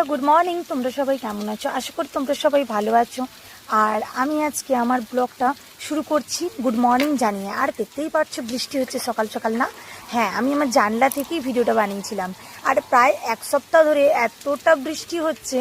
বন্ধুরা good morning তোমরা সবাই কেমন আছো? আশা করি তোমরা সবাই ভালো আছো। আর আমি আজকে আমার ব্লগটা শুরু করছি গুড মর্নিং জানিয়ে। আর দেখতেই পাচ্ছ, বৃষ্টি হচ্ছে সকাল সকাল না? হ্যাঁ আমি আমার জানলা থেকেই ভিডিওটা বানিয়েছিলাম। আর প্রায় এক সপ্তাহ ধরে এতটা বৃষ্টি হচ্ছে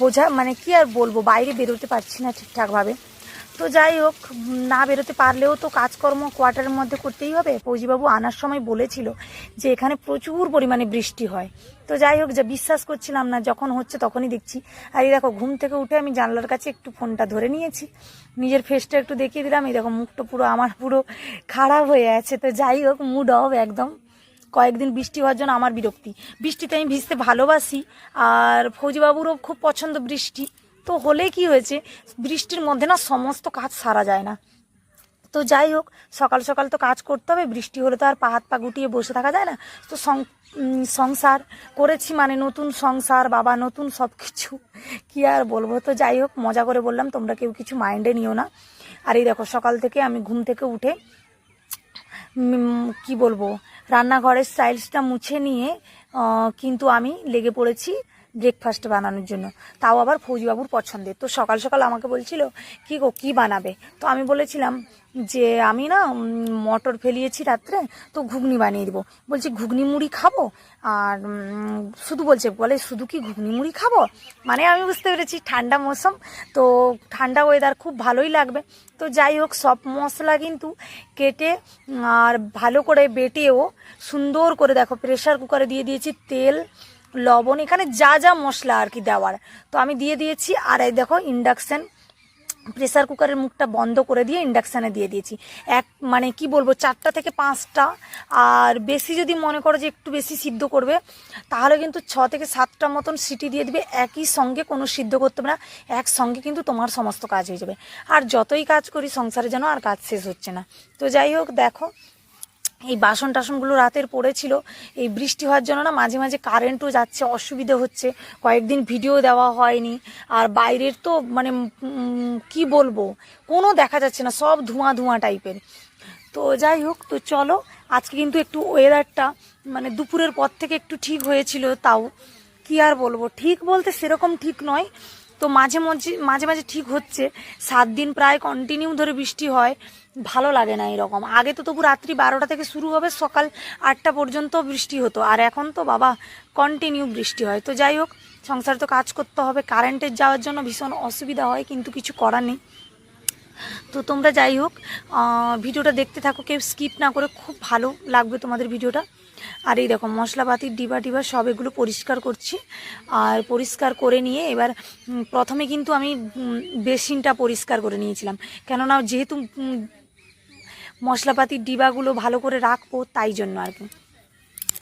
বোঝা মানে কি আর বলব, বাইরে বেরোতে পারছি না ঠিকঠাকভাবে। তো যাই হোক, না বেরোতে পারলেও তো কাজকর্ম কোয়ার্টারের মধ্যে করতেই হবে। ফৌজিবাবু আনার সময় বলেছিল যে এখানে প্রচুর পরিমাণে বৃষ্টি হয়। তো যাই হোক, যা বিশ্বাস করছিলাম না, যখন হচ্ছে তখনই দেখছি। আর এই দেখো, ঘুম থেকে উঠে আমি জানলার কাছে একটু ফোনটা ধরে নিয়েছি। নিজের ফেসটা একটু দেখিয়ে দিলাম। এই দেখো, মুখটা পুরো আমার পুরো খারাপ হয়ে আছে। তো যাই হোক মুড অফ একদম। কয়েকদিন বৃষ্টি হওয়ার জন্য আমার বিরক্তি। বৃষ্টিতে আমি ভিজতে ভালোবাসি। আর ফৌজিবাবুরও খুব পছন্দ বৃষ্টি। তো হলে কি হয়েছে? বৃষ্টির মধ্যে না সমস্ত কাজ সারা যায় না। তো যাই হোক, সকাল সকাল তো কাজ করতে হবে, বৃষ্টি হলে তো আর পা হাত পা গুটিয়ে বসে থাকা যায় না। তো সংসার করেছি মানে নতুন সংসার, বাবা নতুন সব কিছু কী আর বলব? তো যাই হোক, মজা করে বললাম, তোমরা কেউ কিছু মাইন্ডে নিও না। আর এই দেখো, সকাল থেকে আমি ঘুম থেকে উঠে কি বলব? রান্নাঘরের স্টাইলসটা মুছে নিয়ে কিন্তু আমি লেগে পড়েছি ব্রেকফাস্ট বানানোর জন্য। তাও আবার ফৌজিবাবুর পছন্দের। তো সকাল সকাল আমাকে বলছিল, কি গো, কী বানাবে? তো আমি বলেছিলাম যে, আমি না মটর ফেলিয়েছি রাত্রে, তো ঘুগনি বানিয়ে দেবো। বলছি, ঘুগনি মুড়ি খাব? আর শুধু বলছে, বলে, শুধু কি ঘুগনি মুড়ি খাব? মানে আমি বুঝতে পেরেছি, ঠান্ডা মৌসুম, তো ঠান্ডা ওয়েদার খুব ভালোই লাগবে। তো যাই হোক, সব মশলা কিন্তু কেটে, আর ভালো করে বেটেও সুন্দর করে দেখো প্রেশার কুকারে দিয়ে দিয়েছি তেল লবণ, এখানে যা যা মশলা আর কি দেওয়ার। তো আমি দিয়ে দিয়েছি, আর এই দেখো ইন্ডাকশান প্রেসার কুকারের মুখটা বন্ধ করে দিয়ে ইন্ডাকশানে দিয়ে দিয়েছি। এক মানে কি বলব, চারটা থেকে পাঁচটা, আর বেশি যদি মনে করো যে একটু বেশি সিদ্ধ করবে, তাহলে কিন্তু ছ থেকে সাতটা মতন সিটি দিয়ে দিবে, একই সঙ্গে কোনো সিদ্ধ করতে হবে না, একসঙ্গে কিন্তু তোমার সমস্ত কাজ হয়ে যাবে। আর যতই কাজ করি, সংসারে যেন আর কাজ শেষ হচ্ছে না। তো যাই হোক, দেখো এই বাসন টাসনগুলো রাতের পড়েছিল, এই বৃষ্টি হওয়ার জন্য না মাঝে মাঝে কারেন্টও যাচ্ছে, অসুবিধে হচ্ছে। কয়েকদিন ভিডিও দেওয়া হয়নি। আর বাইরের তো মানে কি বলব? কোনো দেখা যাচ্ছে না, সব ধোঁয়া ধোঁয়া টাইপের তো যাই হোক, তো চলো, আজকে কিন্তু একটু ওয়েদারটা মানে দুপুরের পর থেকে একটু ঠিক হয়েছিল, তাও। কি আর বলব? ঠিক বলতে সেরকম ঠিক নয়। তো মাঝে মাঝে মাঝে মাঝে ঠিক হচ্ছে। সাত দিন প্রায় কন্টিনিউ ধরে বৃষ্টি হয়। ভালো লাগে না এরকম। আগে তো তবু রাত্রি বারোটা থেকে শুরু হবে, সকাল আটটা পর্যন্ত বৃষ্টি হতো। আর এখন তো বাবা কন্টিনিউ বৃষ্টি হয়। তো যাই হোক, সংসার তো কাজ করতে হবে। কারেন্টের যাওয়ার জন্য ভীষণ অসুবিধা হয়, কিন্তু কিছু করার নেই। তো তোমরা যাই হোক ভিডিওটা দেখতে থাকো। কেউ স্কিপ না করে, খুব ভালো লাগবে তোমাদের ভিডিওটা। আর এই দেখো মশলাপাতির ডিবা ডিবা সব এগুলো পরিষ্কার করছি। আর পরিষ্কার করে নিয়ে এবার প্রথমে কিন্তু আমি বেসিনটা পরিষ্কার করে নিয়েছিলাম। কেননা যেহেতু মশলাপাতির ডিবাগুলো ভালো করে রাখব তাই জন্য আর কি।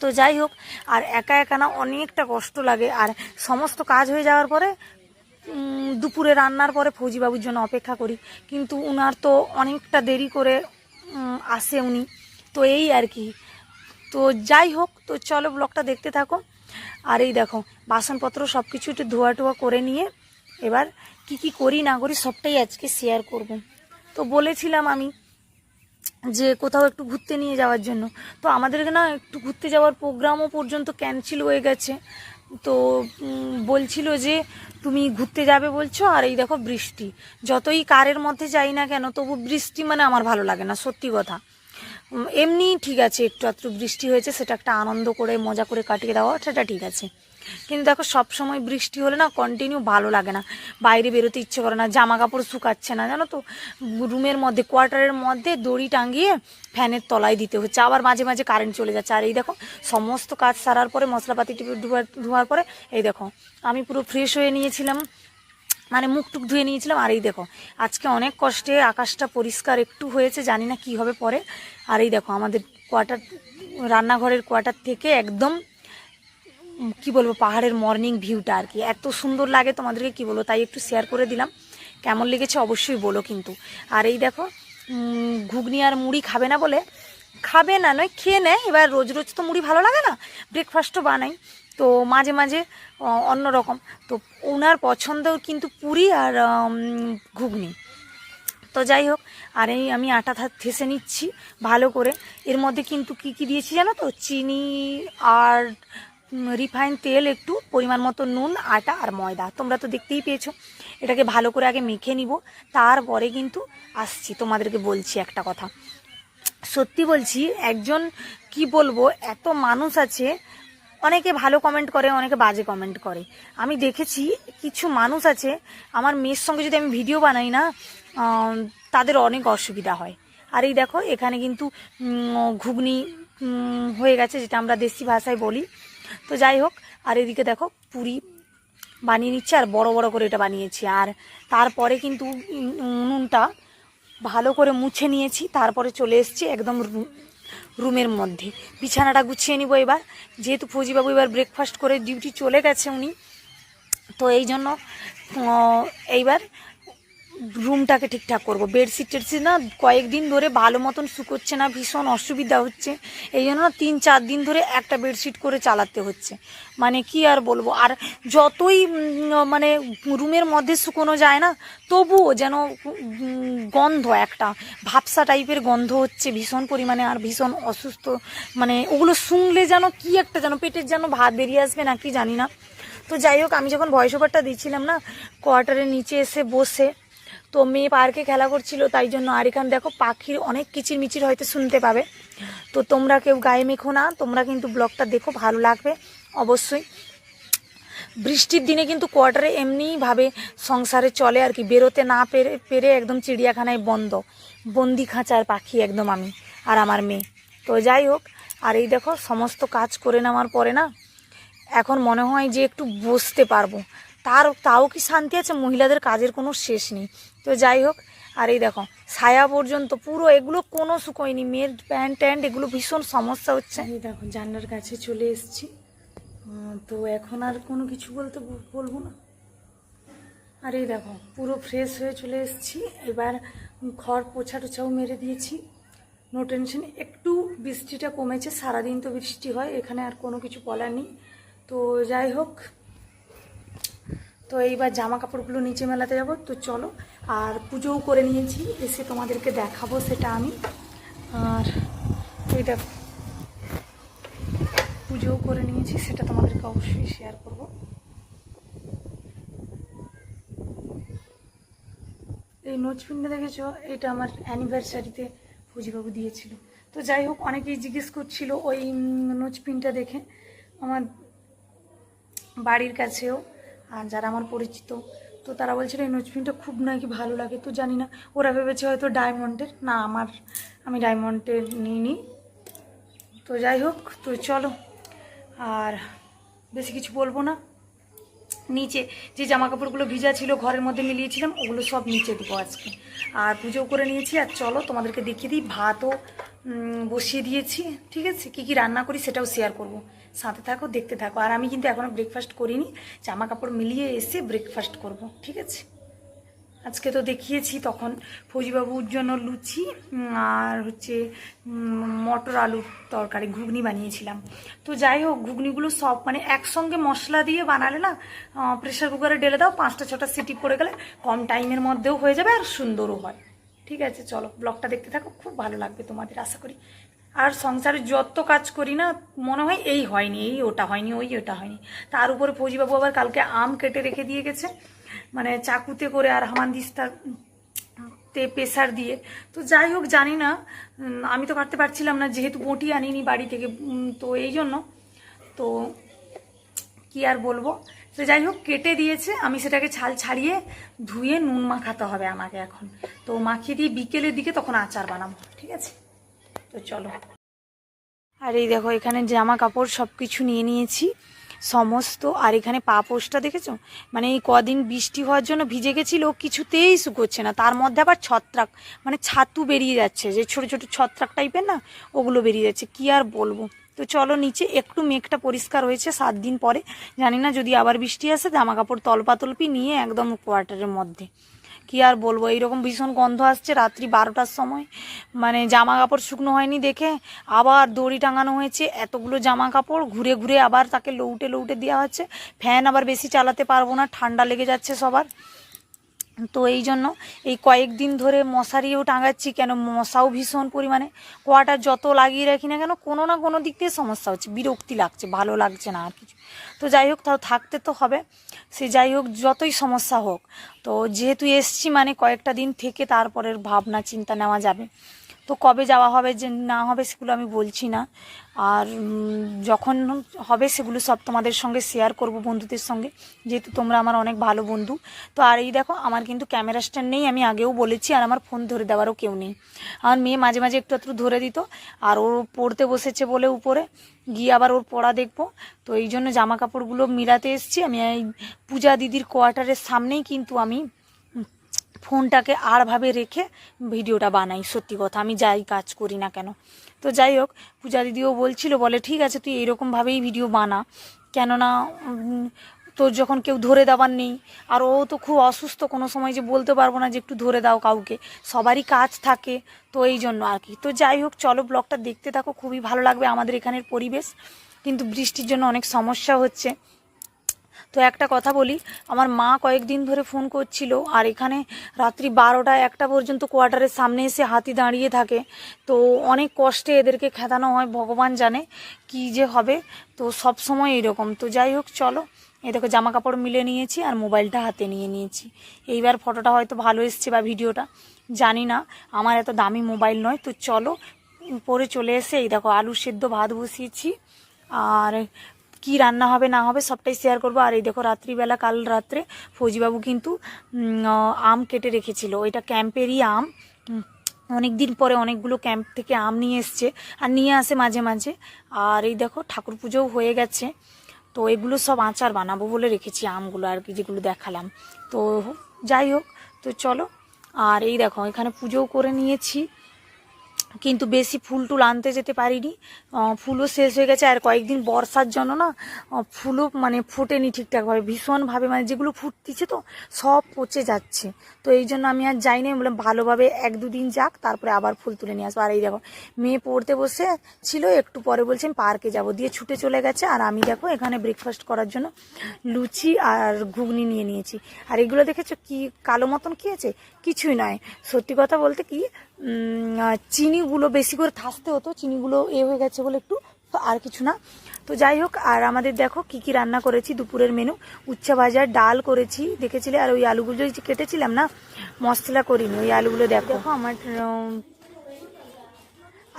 তো যাই হোক, আর একা একা না অনেকটা কষ্ট লাগে। আর সমস্ত কাজ হয়ে যাওয়ার পরে দুপুরে রান্নার পরে ফৌজিবাবুর জন্য অপেক্ষা করি। কিন্তু উনার তো অনেকটা দেরি করে আসে উনি। তো এই আর কি। তো যাই হোক, তো চলো ব্লগটা দেখতে থাকো। আর এই দেখো, বাসনপত্র সব কিছু একটু ধোয়া টোয়া করে নিয়ে এবার কি কি করি না করি সবটাই আজকে শেয়ার করব। তো বলেছিলাম আমি যে কোথাও একটু ঘুরতে নিয়ে যাওয়ার জন্য। তো আমাদেরকে না একটু ঘুরতে যাওয়ার প্রোগ্রামও পর্যন্ত ক্যান্সেল হয়ে গেছে। তো বলছিল যে তুমি ঘুরতে যাবে বলছো, আর এই দেখো বৃষ্টি। যতই কারের মধ্যে যাই না কেন, তবু বৃষ্টি মানে আমার ভালো লাগে না, সত্যি কথা। এমনি ঠিক আছে, একটু একটু বৃষ্টি হয়েছে, সেটা একটা আনন্দ করে, মজা করে কাটিয়ে দেওয়া, সেটা ঠিক আছে। কিন্তু দেখো সব সময় বৃষ্টি হলে না কন্টিনিউ ভালো লাগে না। বাইরে বেরোতে ইচ্ছে করে না জামা কাপড় শুকাচ্ছে না, জানো তো? রুমের মধ্যে, কোয়ার্টারের মধ্যে দড়ি টাঙিয়ে ফ্যানের তলায় দিতে হচ্ছে। আবার মাঝে মাঝে কারেন্ট চলে যাচ্ছে। আর এই দেখো, সমস্ত কাজ সারার পরে, মশলাপাতি ধোয়ার পরে, এই দেখো, আমি পুরো ফ্রেশ হয়ে নিয়েছিলাম। মানে মুখ টুক ধুয়ে নিয়েছিলাম, আর এই দেখো, আজকে অনেক কষ্টে আকাশটা পরিষ্কার একটু হয়েছে, জানি না কি হবে পরে। আর এই দেখো, আমাদের কোয়ার্টার, রান্নাঘরের কোয়ার্টার থেকে একদম কি বলব, পাহাড়ের মর্নিং ভিউটা আর কি। এত সুন্দর লাগে তোমাদেরকে কি বলব, তাই একটু শেয়ার করে দিলাম। কেমন লেগেছে অবশ্যই বলো কিন্তু। আর এই দেখো ঘুগনি আর মুড়ি খাবে না বলে, খাবে না, নয়, খেয়ে নেয়। এবার রোজ রোজ তো মুড়ি ভালো লাগে না ব্রেকফাস্টও বানাই। তো মাঝে মাঝে অন্য রকম। তো ওনার পছন্দ কিন্তু পুরি আর ঘুগনি। তো যাই হোক, আর এই আমি আটা থেসে নিচ্ছি ভালো করে। এর মধ্যে কিন্তু কি কি দিয়েছি জানো তো? চিনি আর রিফাইন তেল একটু, পরিমাণ মতো নুন, আটা আর ময়দা। তোমরা তো দেখতেই পেয়েছ। এটাকে ভালো করে আগে মেখে নিব। তারপরে কিন্তু আসছি। তোমাদেরকে বলছি একটা কথা। সত্যি বলছি, একজন কি বলব, এত মানুষ আছে অনেকে ভালো কমেন্ট করে, অনেকে বাজে কমেন্ট করে। আমি দেখেছি কিছু মানুষ আছে, আমার মেয়ের সঙ্গে যদি আমি ভিডিও বানাই না তাদের অনেক অসুবিধা হয়। আর এই দেখো, এখানে কিন্তু ঘুগনি হয়ে গেছে, যেটা আমরা দেশি ভাষায় বলি। তো যাই হোক, আর এদিকে দেখো, পুরি বানিয়ে নিচ্ছে, আর বড় বড় করে এটা বানিয়েছি। আর তারপরে কিন্তু উনুনটা ভালো করে মুছে নিয়েছি, তারপরে চলে এসেছি একদম রুমের মধ্যে। বিছানাটা গুছিয়ে নিব এবার। যেহেতু ফৌজিবাবু এবার ব্রেকফাস্ট করে ডিউটি চলে গেছে উনি। তো এই জন্য এইবার রুমটাকে ঠিকঠাক করব। বেডশিট টেডশিট না কয়েকদিন ধরে ভালো মতন শুকোচ্ছে না, ভীষণ অসুবিধা হচ্ছে। এই জন্য না তিন চার দিন ধরে একটা বেডশিট করে চালাতে হচ্ছে। মানে কি আর বলব? আর যতই মানে রুমের মধ্যে শুকোনো যায় না, তবুও যেন গন্ধ একটা ভাবসা টাইপের গন্ধ হচ্ছে ভীষণ পরিমাণে আর ভীষণ অসুস্থ। মানে ওগুলো শুনলে যেন কি একটা যেন, পেটের যেন ভাত বেরিয়ে আসবে না কি জানি না। তো যাই হোক, আমি যখন ভয়েস ওভারটা দিচ্ছিলাম না কোয়ার্টারের নিচে এসে বসে তো মেয়ে পার্কে খেলা করছিল, তাই জন্য আর এখানে দেখো পাখির অনেক কিচির মিচির হয়তো শুনতে পাবে। তো তোমরা কেউ গায়ে মেখো না, তোমরা কিন্তু ব্লগটা দেখো, ভালো লাগবে, অবশ্যই। বৃষ্টির দিনে কিন্তু কোয়ার্টারে এমনিভাবে সংসারে চলে আর কি, বেরোতে না পেরে পেরে একদম চিড়িয়াখানায় বন্ধ। বন্দি খাঁচার পাখি একদম আমি আর আমার মেয়ে। তো যাই হোক, আর এই দেখো সমস্ত কাজ করে নেওয়ার পরে না, এখন মনে হয় যে একটু বসতে পারব। তার, তাও কি শান্তি আছে? মহিলাদের কাজের কোনো শেষ নেই। তো যাই হোক, আর এই দেখো, ছায়া পর্যন্ত পুরো এগুলো কোনো শুকোয়নি, মেয়ের প্যান্ট ট্যান্ট এগুলো ভীষণ সমস্যা হচ্ছে। এই দেখো, জানলার কাছে চলে এসেছি। তো এখন আর কোনো কিছু বলতে বলব না। আর এই দেখো, পুরো ফ্রেশ হয়ে চলে এসেছি। এবার ঘর পোছা টোছাও মেরে দিয়েছি। নো টেনশন একটু বৃষ্টিটা কমেছে, সারাদিন তো বৃষ্টি হয়, এখানে আর কোনো কিছু বলার নেই। তো যাই হোক তো এইবার জামা কাপড়গুলো নিচে মেলাতে যাব। তো চলো আর পুজোও করে নিয়েছি এসে তোমাদেরকে দেখাবো সেটা আমি। আর দেখো পুজোও করে নিয়েছি সেটা তোমাদেরকে অবশ্যই শেয়ার করব। এই নোচ পিনটা দেখেছ? এটা আমার অ্যানিভার্সারিতে ফুজিবাবু দিয়েছিল। তো যাই হোক অনেকেই জিজ্ঞেস করছিল ওই উম, নোচ পিনটা দেখে। আমার বাড়ির কাছেও আর যারা আমার পরিচিত, তো তারা বলছিল এই নোচপিনটা খুব নাকি ভালো লাগে, তো জানি না। ওরা ভেবেছে হয়তো ডায়মন্ডের না, আমার, আমি ডায়মন্ডের নিইনি। তো যাই হোক, তো চলো। আর বেশি কিছু বলব না। নিচে যে জামা কাপড়গুলো ভিজা ছিল, ঘরের মধ্যে মিলিয়েছিলাম, ওগুলো সব নিচে দেবো আজকে। আর পুজো করে নিয়েছি। আর চলো তোমাদেরকে দেখিয়ে দিই, ভাতও বসিয়ে দিয়েছি, ঠিক আছে? কী কী রান্না করি সেটাও শেয়ার করব। সাথে থাকো, দেখতে থাকো। আর আমি কিন্তু এখনও ব্রেকফাস্ট করিনি জামা কাপড় মিলিয়ে এসে ব্রেকফাস্ট করব, ঠিক আছে? আজকে তো দেখিয়েছি তখন ফৌজিবাবুর জন্য লুচি আর হচ্ছে মটর আলুর তরকারি, ঘুগনি বানিয়েছিলাম। তো যাই হোক, ঘুগনিগুলো সব মানে একসঙ্গে মশলা দিয়ে বানালে না প্রেশার কুকারে ঢেলে দাও, পাঁচটা ছটা সিটি পড়ে গেলে কম টাইমের মধ্যেও হয়ে যাবে আর সুন্দরও হয়। ঠিক আছে, চলো ব্লগটা দেখতে থাকো, খুব ভালো লাগবে তোমাদের, আশা করি। আর সংসারে যত কাজ করি না, মনে হয় এই হয়নি, এই ওটা হয়নি, ওই ওটা হয়নি। তার উপরে ফৌজিবাবু আবার কালকে আম কেটে রেখে দিয়ে গেছে মানে চাকুতে করে আর হামানদিস্তার তে প্রেসার দিয়ে। তো যাই হোক, জানি না আমি তো কাটতে পারছিলাম না, যেহেতু বটি আনিনি বাড়ি থেকে তো এই জন্য, তো কি আর বলব? তো যাই হোক কেটে দিয়েছে। আমি সেটাকে ছাল ছাড়িয়ে ধুয়ে নুন মাখাতে হবে আমাকে এখন। তো মাখিয়ে দিয়ে বিকেলের দিকে তখন আচার বানাবো, ঠিক আছে? তো চলো। আর এই দেখো, এখানে জামা কাপড় সব কিছু নিয়ে নিয়েছি, সমস্ত। আর এখানে পা পোস্টটা দেখেছ? মানে এই কদিন বৃষ্টি হওয়ার জন্য ভিজে গেছিল কিছুতেই শুকোচ্ছে না। তার মধ্যে আবার ছত্রাক মানে ছাতু বেরিয়ে যাচ্ছে। যে ছোট ছোট ছত্রাক টাইপের না, ওগুলো বেরিয়ে যাচ্ছে। কি আর বলব? তো চলো নিচে একটু মেঘটা পরিষ্কার হয়েছে সাত দিন পরে। জানি না যদি আবার বৃষ্টি আসে জামা কাপড় তলপাতলপি নিয়ে একদম কোয়ার্টারের মধ্যে। কি আর বলব, এইরকম ভীষণ গন্ধ আসছে রাত্রি বারোটার সময়। মানে জামা কাপড় শুকনো হয়নি দেখে আবার দড়ি টাঙানো হয়েছে, এতগুলো জামা কাপড় ঘুরে ঘুরে আবার তাকে লৌটে লৌটে দেওয়া হচ্ছে। ফ্যান আবার বেশি চালাতে পারব না, ঠান্ডা লেগে যাচ্ছে সবার। তো এই জন্য এই কয়েকদিন ধরে মশারিও টাঙাচ্ছি, কেন মশাও ভীষণ পরিমাণে। কোয়াটার যত লাগিয়ে রাখি না কেন কোনো না কোনো দিক দিয়ে সমস্যা হচ্ছে, বিরক্তি লাগছে, ভালো লাগছে না আর কিছু। তো যাই হোক, তাও থাকতে তো হবে। সে যাই হোক, যতই সমস্যা হোক, তো যেহেতু এসছি মানে কয়েকটা দিন থেকে তারপরের ভাবনা, চিন্তা নেওয়া যাবে। তো কবে যাওয়া হবে, যে না হবে সেগুলো আমি বলছি না। আর যখন হবে সেগুলো সব তোমাদের সঙ্গে শেয়ার করব বন্ধুদের সঙ্গে, যেহেতু তোমরা আমার অনেক ভালো বন্ধু। তো আর এই দেখো, আমার কিন্তু ক্যামেরা স্ট্যান্ড নেই, আমি আগেও বলেছি, আর আমার ফোন ধরে দেওয়ারও কেউ নেই। আমার মেয়ে মাঝে মাঝে একটু একটু ধরে দিত, আর ও পড়তে বসেছে বলে উপরে। গিয়ে আবার ওর পড়া দেখব। তো এই জন্য জামা কাপড়গুলো মিলাতে এসেছি। আমি এই পূজা দিদির কোয়ার্টারের সামনেই কিন্তু আমি ফোনটাকে আরভাবে রেখে ভিডিওটা বানাই, সত্যি কথা। আমি যাই কাজ করি না কেন। তো যাই হোক পূজা দিদিও বলছিল, বলে, ঠিক আছে, তুই এইরকমভাবেই ভিডিও বানা। কেননা তোর যখন কেউ ধরে দেওয়ার নেই, আর ও তো খুব অসুস্থ, কোনো সময় যে বলতে পারব না যে একটু ধরে দাও কাউকে। সবারই কাজ থাকে, তো এই জন্য আর কি। তো যাই হোক, চলো ব্লগটা দেখতে থাকো, খুবই ভালো লাগবে আমাদের এখানের পরিবেশ। কিন্তু বৃষ্টির জন্য অনেক সমস্যা হচ্ছে। তো একটা কথা বলি, আমার মা কয়েকদিন ধরে ফোন করছিল আর এখানে রাত্রি বারোটা একটা পর্যন্ত কোয়ার্টারের সামনে এসে হাতি দাঁড়িয়ে থাকে। তো অনেক কষ্টে এদেরকে খেদানো হয়, ভগবান জানে কি যে হবে। তো সব সময় এরকম তো যাই হোক, চলো। এই দেখো জামা কাপড় মিলে নিয়েছি আর মোবাইলটা হাতে নিয়ে নিয়েছি। এইবার ফটোটা হয়তো ভালো এসছে বা ভিডিওটা, জানি না। আমার এত দামি মোবাইল নয়। তো চলো পরে চলে এসে এই দেখো আলু সেদ্ধ ভাত বসিয়েছি। আর কি রান্না হবে, না হবে সবটাই শেয়ার করব। আর এই দেখো রাত্রিবেলা, কাল রাত্রে ফৌজিবাবু কিন্তু আম কেটে রেখেছিল। ওইটা ক্যাম্পেরই আম। অনেক দিন পরে অনেকগুলো ক্যাম্প থেকে আম নিয়ে এসছে আর নিয়ে আসে মাঝে মাঝে। আর এই দেখো ঠাকুর পুজোও হয়ে গেছে। তো এগুলো সব আচার বানাবো বলে রেখেছি আমগুলো আর কি, যেগুলো দেখালাম। তো যাই হোক, তো চলো। আর এই দেখো এখানে পুজোও করে নিয়েছি। কিন্তু বেশি ফুল টুল আনতে যেতে পারিনি। ফুলও শেষ হয়ে গেছে, আর কয়েকদিন বর্ষার জন্য না ফুলও মানে ফোটেনি ঠিকঠাকভাবে, ভীষণভাবে মানে যেগুলো ফুটতিছে তো, সব পচে যাচ্ছে। তো এই জন্য আমি আর যাই না বললাম ভালোভাবে এক দুদিন যাক, তারপরে আবার ফুল তুলে নিয়ে আসব। আর এই দেখো, মেয়ে পড়তে বসে ছিল, একটু পরে বলছে আমি পার্কে যাব, দিয়ে ছুটে চলে গেছে। আর আমি দেখো, এখানে ব্রেকফাস্ট করার জন্য লুচি আর ঘুগনি নিয়ে নিয়েছি। আর এগুলো দেখেছ কি, কালো মতন কি আছে? কিছুই নয় সত্যি কথা বলতে কি চিনিগুলো বেশি করে থাসতে হতো চিনিগুলো এ হয়ে গেছে বলে একটু তো আর কিছু না। তো যাই হোক আর আমাদের দেখো কি কি রান্না করেছি দুপুরের মেনু উচ্চা ভাজার ডাল করেছি দেখেছিলে? আর ওই আলুগুলো যে কেটেছিলাম না মশলা করিনি ওই আলুগুলো দেখো। দেখো আমার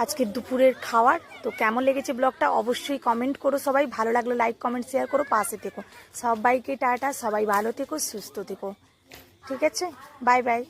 আজকে দুপুরের খাওয়ার তো কেমন লেগেছে ব্লগটা অবশ্যই কমেন্ট করো সবাই। ভালো লাগলে লাইক কমেন্ট শেয়ার করো পাশে থেকো। সবাইকে টাটা সবাই ভালো থেকো সুস্থ থেকো। ঠিক আছে? Bye bye